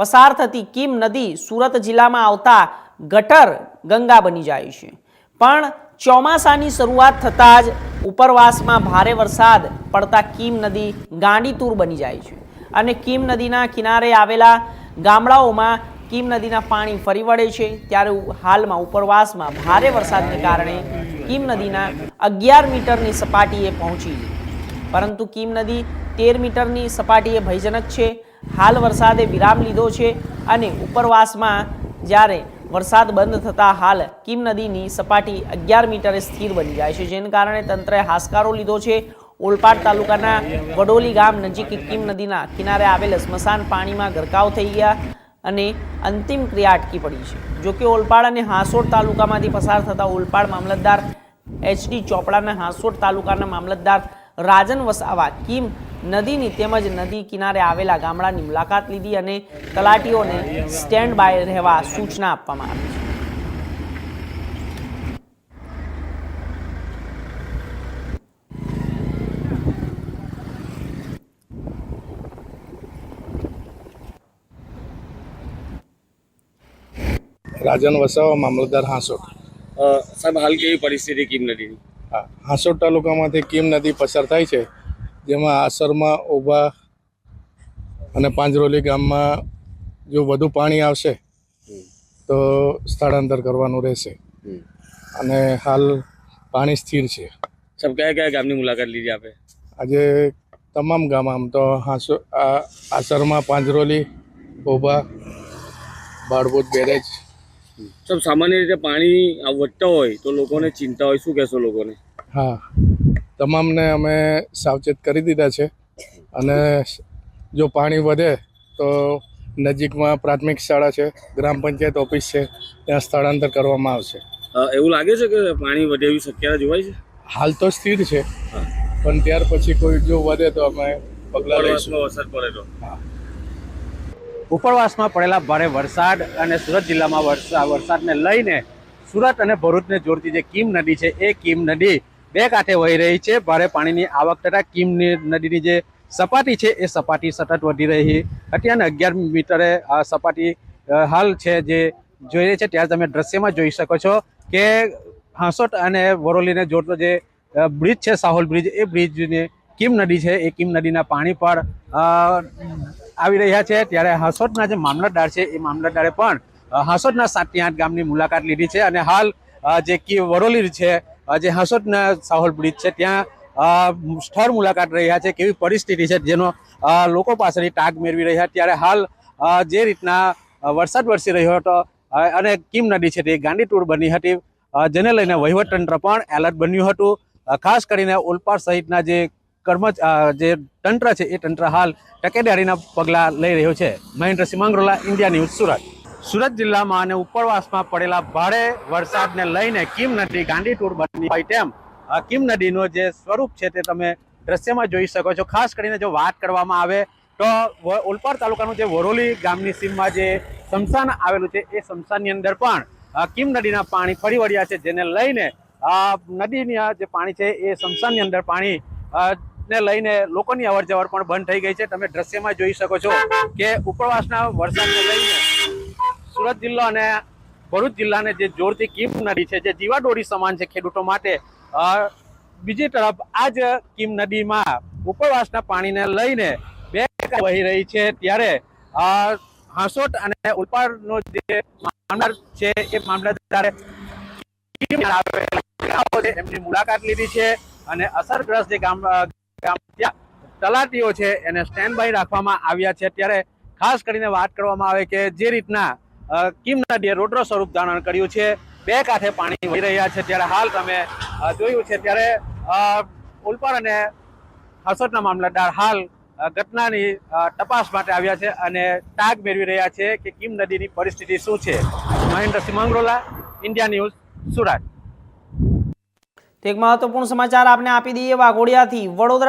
પસાર થતી કીમ નદી સુરત જિલ્લામાં આવતા ગટર ગંગા બની જાય છે. પણ ચોમાસાની શરૂઆત થતાં જ ઉપરવાસમાં ભારે વરસાદ પડતા કીમ નદી ગાંડીતુર બની જાય છે અને કીમ નદીના કિનારે આવેલા ગામડાઓમાં કીમ નદીના પાણી ફરી વળે છે. ત્યારે હાલમાં ઉપરવાસમાં ભારે વરસાદને કારણે કીમ નદીના અગિયાર મીટરની સપાટીએ પહોંચી પરંતુ કીમ નદી તેર મીટરની સપાટીએ ભયજનક છે. હાલ વરસાદે વિરામ લીધો છે અને ઉપરવાસમાં જ્યારે વરસાદ બંધ થતાં હાલ કિમ નદીની સપાટી અગિયાર મીટરે સ્થિર બની જાય છે. જેને કારણે તંત્રએ હાશકારો લીધો છે. ઓલપાડ તાલુકાના વડોલી ગામ નજીક કિમ નદીના કિનારે આવેલ સ્મશાન પાણીમાં ગરકાવ થઈ ગયા અને અંતિમ ક્રિયા અટકી પડી છે. જોકે ઓલપાડ અને હાંસોડ તાલુકામાંથી પસાર થતા ઓલપાડ મામલતદાર એચડી ચોપડાના હાંસોડ તાલુકાના મામલતદાર રાજન વસાવા કીમ નદીની તેમજ નદી કિનારે આવેલા ગામડાની મુલાકાત લીધી અને તલાટીઓને સ્ટેન્ડ બાય રહેવા સૂચના આપવામાં આવી છે. રાજન વસાવા મામલતદાર હાંસોટ. અ, સાહેબ હાલ કેવી પરિસ્થિતિ કીમ નદીની? હા હાંસોટ તાલુકામાંથી કીમ નદી પસાર થાય છે. જેમાં આસરમાં ઊભા અને પાંજરોલી ગામમાં જો વધુ પાણી આવશે તો સ્થળાંતર કરવાનું રહેશે. અને હાલ પાણી સ્થિર છે. સાહેબ કયા કયા ગામની મુલાકાત લીધી આપે? આજે તમામ ગામ આમ તો હાંસો આસરમાં પાંજરોલી ઓભા બાળબોદ બેરેજ. સાહેબ સામાન્ય રીતે પાણી વધતા હોય તો લોકોને ચિંતા હોય શું કહેશો લોકોને? હા. તમામને અમે સાવચેત કરી દીધા છે. અને જો પાણી વધે તો નજીકમાં પ્રાથમિક શાળા છે ગ્રામ પંચાયત ઓફિસ છે ત્યાં સ્થળાંતર કરવામાં આવશે. એવું લાગે છે કે પાણી વધે એવી શક્યતા જોવાય છે? હાલ તો સ્થિર છે. પણ ત્યાર પછી કોઈ જો વધે તો અમે પગલાં લઈશું. અસર પડે તો. ઉપરવાસમાં પડેલા ભારે વરસાદ અને સુરત જિલ્લામાં વરસા વરસાદને લઈને સુરત અને ભરૂચને જોડતી જે કીમ નદી છે એ કીમ નદી બે કાંઠે વહી રહી છે. ભારે પાણીની આવક તથા કિમ નદીની જે સપાટી છે, એ સપાટી સતત વધી રહી. અત્યારે અગિયાર મીટરે સપાટી હાલ છે જે જોઈ રહી છે ત્યારે તમે દ્રશ્યમાં જોઈ શકો છો કે હાંસોટ અને વરોલીને જોડતો જે બ્રિજ છે, સાહોલ બ્રિજ, એ બ્રિજને કિમ નદી છે. એ કિમ નદીના પાણી પર આવી રહ્યા છે. ત્યારે હાંસોટના જે મામલતદાર છે, એ મામલતદારે પણ હાંસોટના સાતથી આઠ ગામની મુલાકાત લીધી છે અને હાલ જે કી વરોલી છે જે હાંસોટના સાહોલ બ્રિજ છે. ત્યાં સ્થળ મુલાકાત રહ્યા છે. કેવી પરિસ્થિતિ છે જેનો લોકો પાસેથી ટાંક મેળવી રહ્યા. ત્યારે હાલ જે રીતના વરસાદ વરસી રહ્યો હતો અને કિમ નદી છે તે ગાંડી ટૂર બની હતી જેને લઈને વહીવટતંત્ર પણ એલર્ટ બન્યું હતું. ખાસ કરીને ઓલપાડ સહિતના જે કર્મચ જે તંત્ર છે, એ તંત્ર હાલ તકેદારીના પગલાં લઈ રહ્યું છે. Mahendra Singh Mangrola India news Surat. Surat જિલ્લામાં અને ઉપરવાસમાં પડેલા ભારે વરસાદને લઈને કિમ નદી ગાંડી ટૂર બની હોય તેમ કિમ નદીનો જે સ્વરૂપ છે તે તમે દ્રશ્યમાં જોઈ શકો છો. ખાસ કરીને જો વાત કરવામાં આવે તો ઓલપાડ તાલુકાનું જે વરોલી ગામની સીમમાં જે શમશાન આવેલું છે, એ શમશાનની અંદર પણ કિમ નદીના પાણી ફરી વળ્યા છે, જેને લઈને નદીના જે પાણી છે એ સ્મશાનની અંદર પાણી ને લઈને લોકોની અવર જવર પણ બંધ થઈ ગઈ છે. તમે દ્રશ્યમાં જોઈ શકો છો કે ઉપરવાસના વરસાદને લઈને સુરત જિલ્લો અને ભરૂચ જિલ્લાને જે જોરથી કીમ નદી છે, જે જીવાડોરી સમાન છે ખેડૂતો માટે બીજી તરફ આ જ કીમ નદીમાં ઉપરવાસના પાણીને લઈને બે વહી રહી છે ત્યારે હાંસોટ અને ઉલપાડનો જે મામલતદાર છે એ મામલતદારે એમની મુલાકાત લીધી છે અને અસરગ્રસ્ત જે ગામ તલાટીઓ છે એને સ્ટેન્ડ બાય રાખવામાં આવ્યા છે. ત્યારે ખાસ કરીને વાત કરવામાં આવે કે જે રીતના અ, કીમ નદીએ રોડરો સ્વરૂપ ધારણ કર્યું છે. બે કાંઠે પાણી વહી રહ્યા છે. ત્યારે હાલ તમે જોયું છે ત્યારે અ, ઉલપાડ અને હાસોટના મામલતદાર હાલ ઘટનાની તપાસ માટે આવ્યા છે અને ટાગ મેળવી રહ્યા છે કે કિમ નદીની પરિસ્થિતિ શું છે. Mahendrasingh Mangrola India news Surat. એક મહત્વપૂર્ણ સમાચાર આપને આપી દઈએ. વાઘોડિયાથી વડોદરા